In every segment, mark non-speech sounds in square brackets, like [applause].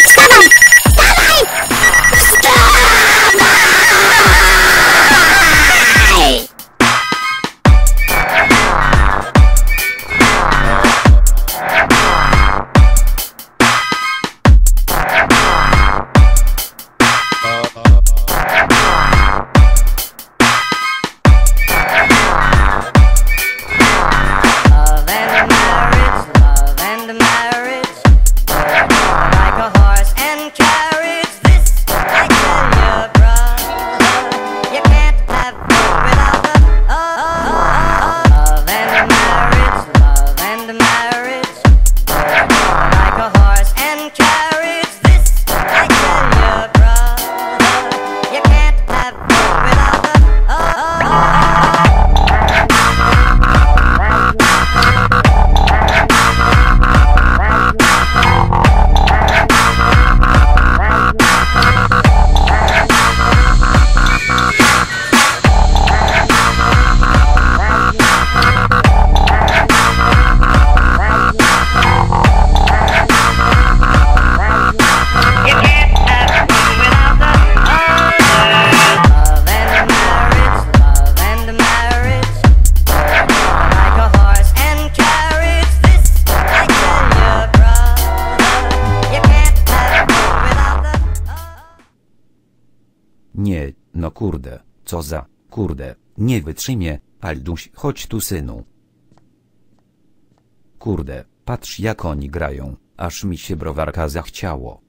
力 [laughs] marriage no kurde, co za, kurde, nie wytrzymie, Alduś, chodź tu synu. Kurde, patrz jak oni grają, aż mi się browarka zachciało.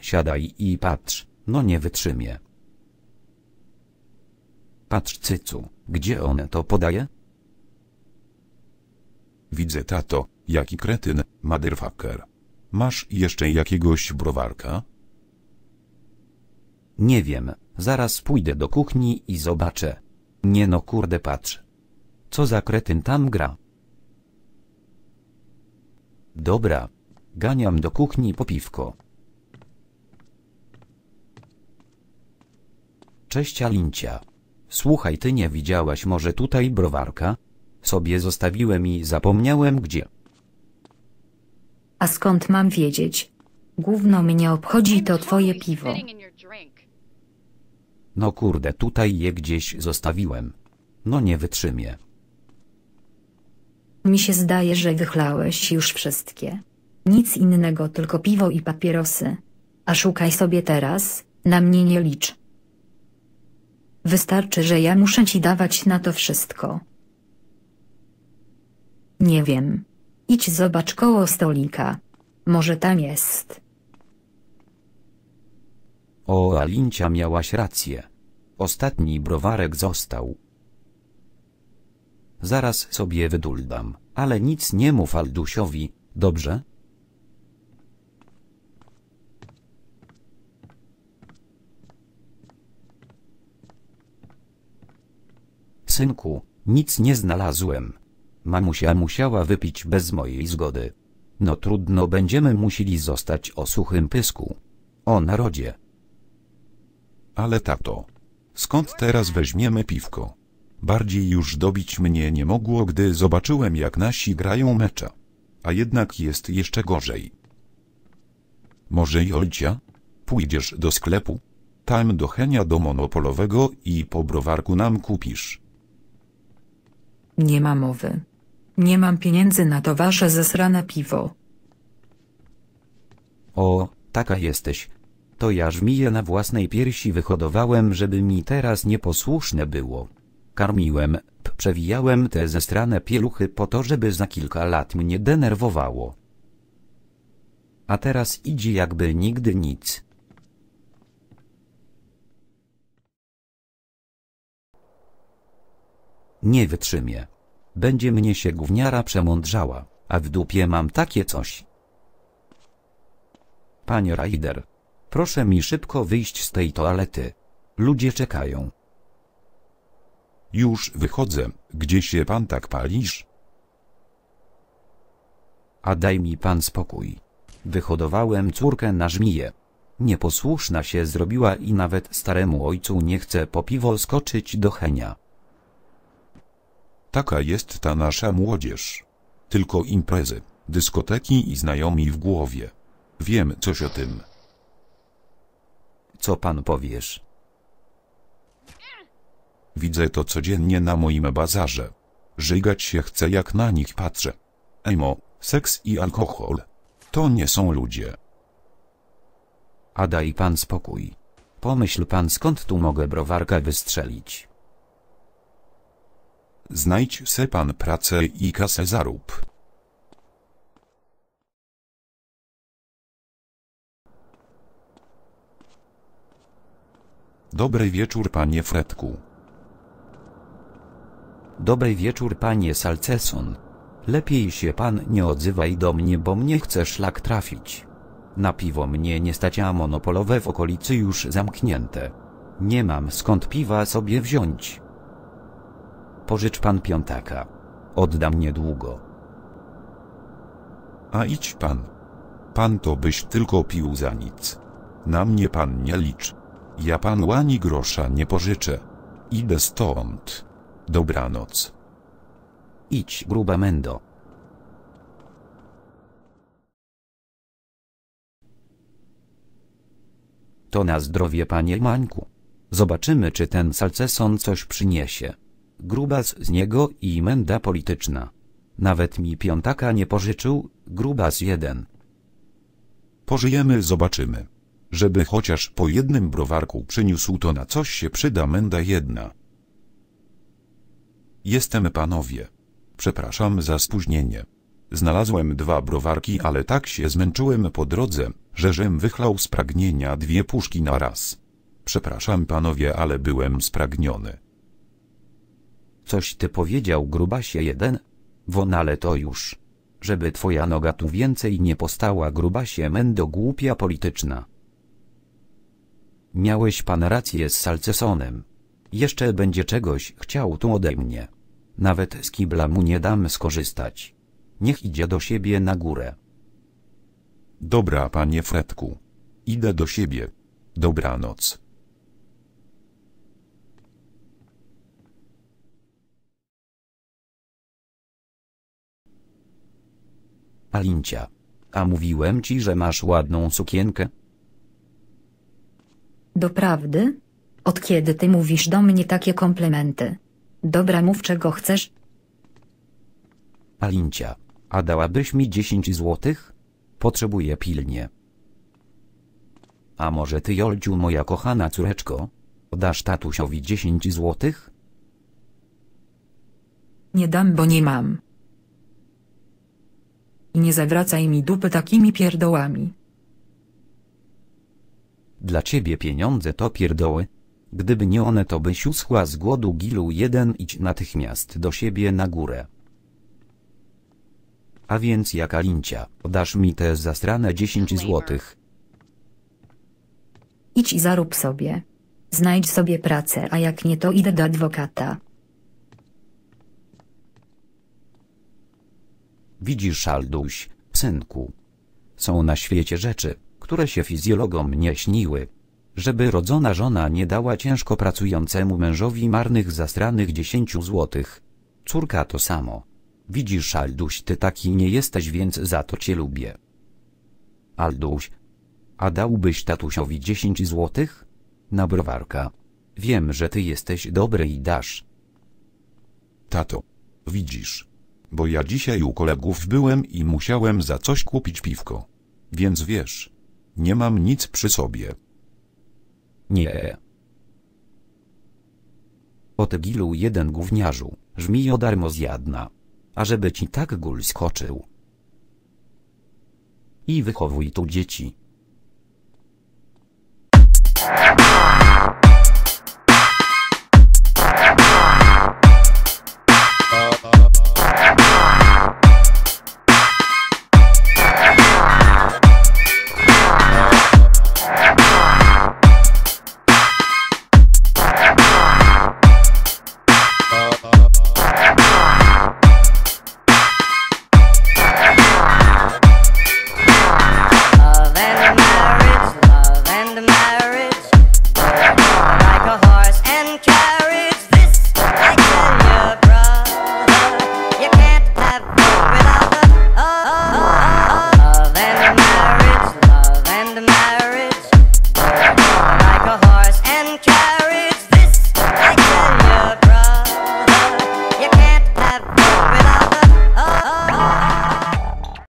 Siadaj i patrz, no nie wytrzymie. Patrz cycu, gdzie on to podaje? Widzę tato, jaki kretyn, motherfucker. Masz jeszcze jakiegoś browarka? Nie wiem, zaraz pójdę do kuchni i zobaczę. Nie no kurde patrz. Co za kretyn tam gra? Dobra. Ganiam do kuchni po piwko. Cześć Alincia. Słuchaj ty nie widziałaś może tutaj browarka? Sobie zostawiłem i zapomniałem gdzie. A skąd mam wiedzieć? Gówno mnie obchodzi to twoje piwo. No kurde tutaj je gdzieś zostawiłem. No nie wytrzymie. Mi się zdaje, że wychlałeś już wszystkie. Nic innego, tylko piwo i papierosy. A szukaj sobie teraz, na mnie nie licz. Wystarczy, że ja muszę ci dawać na to wszystko. Nie wiem. Idź zobacz koło stolika. Może tam jest. O Alincia miałaś rację. Ostatni browarek został. Zaraz sobie wyduldam, ale nic nie mów Aldusiowi, dobrze? Synku, nic nie znalazłem. Mamusia musiała wypić bez mojej zgody. No trudno będziemy musieli zostać o suchym pysku. O narodzie. Ale tato. Skąd teraz weźmiemy piwko? Bardziej już dobić mnie nie mogło, gdy zobaczyłem jak nasi grają mecza. A jednak jest jeszcze gorzej. Może Jolcia? Pójdziesz do sklepu? Tam do Henia do monopolowego i po browarku nam kupisz. Nie ma mowy. Nie mam pieniędzy na to wasze zesrane piwo. O, taka jesteś. To ja żmiję na własnej piersi wyhodowałem, żeby mi teraz nieposłuszne było. Karmiłem, przewijałem te zestrane pieluchy po to, żeby za kilka lat mnie denerwowało. A teraz idzie jakby nigdy nic. Nie wytrzymie. Będzie mnie się gówniara przemądrzała, a w dupie mam takie coś. Panie Raider, proszę mi szybko wyjść z tej toalety. Ludzie czekają. Już wychodzę, gdzie się pan tak palisz? A daj mi pan spokój. Wyhodowałem córkę na żmiję. Nieposłuszna się zrobiła i nawet staremu ojcu nie chce po piwo skoczyć do Henia. Taka jest ta nasza młodzież. Tylko imprezy, dyskoteki i znajomi w głowie. Wiem coś o tym. Co pan powiesz? Widzę to codziennie na moim bazarze. Żygać się chce jak na nich patrzę. Emo, seks i alkohol. To nie są ludzie. A daj pan spokój. Pomyśl pan skąd tu mogę browarka wystrzelić. Znajdź se pan pracę i kasę zarób. Dobry wieczór panie Fredku. Dobry wieczór panie Salceson. Lepiej się pan nie odzywaj do mnie, bo mnie chce szlak trafić. Na piwo mnie nie stać, a monopolowe w okolicy już zamknięte. Nie mam skąd piwa sobie wziąć. Pożycz pan piątaka. Oddam niedługo. A idź pan. Pan to byś tylko pił za nic. Na mnie pan nie licz. Ja panu ani grosza nie pożyczę. Idę stąd. Dobranoc. Idź, gruba mendo. To na zdrowie, panie Mańku. Zobaczymy, czy ten salceson coś przyniesie. Grubas z niego i menda polityczna. Nawet mi piątaka nie pożyczył, grubas jeden. Pożyjemy zobaczymy. Żeby chociaż po jednym browarku przyniósł to na coś się przyda menda jedna. Jestem panowie. Przepraszam za spóźnienie. Znalazłem dwa browarki, ale tak się zmęczyłem po drodze, że żem wychlał z pragnienia dwie puszki na raz. Przepraszam panowie, ale byłem spragniony. Coś ty powiedział, grubasie jeden? Won, ale to już. Żeby twoja noga tu więcej nie postała, grubasie mendo głupia polityczna. Miałeś pan rację z Salcesonem. Jeszcze będzie czegoś chciał tu ode mnie. Nawet z kibla mu nie dam skorzystać. Niech idzie do siebie na górę. Dobra panie Fredku. Idę do siebie. Dobranoc. Alincia. A mówiłem ci, że masz ładną sukienkę? Doprawdy? Od kiedy ty mówisz do mnie takie komplementy? Dobra mów czego chcesz, Alincia. A dałabyś mi 10 złotych? Potrzebuję pilnie. A może ty, Jolciu, moja kochana córeczko? Dasz tatusiowi 10 złotych? Nie dam, bo nie mam. I nie zawracaj mi dupy takimi pierdołami. Dla ciebie pieniądze to pierdoły. Gdyby nie one, to byś uschła z głodu gilu jeden idź natychmiast do siebie na górę. A więc jak Alincia, dasz mi te zastrane 10 złotych. idź i zarób sobie. Znajdź sobie pracę, a jak nie to idę do adwokata. Widzisz, Alduś, synku. Są na świecie rzeczy, które się fizjologom nie śniły. Żeby rodzona żona nie dała ciężko pracującemu mężowi marnych zastranych 10 złotych. Córka to samo. Widzisz, Alduś, ty taki nie jesteś, więc za to cię lubię. Alduś, a dałbyś tatusiowi 10 złotych? Na browarka. Wiem, że ty jesteś dobry i dasz. Tato. Widzisz. Bo ja dzisiaj u kolegów byłem i musiałem za coś kupić piwko. Więc wiesz. Nie mam nic przy sobie. Nie. O ty gilu jeden gówniarzu, żmijo darmo zjadna. A żeby ci tak gól skoczył. I wychowuj tu dzieci.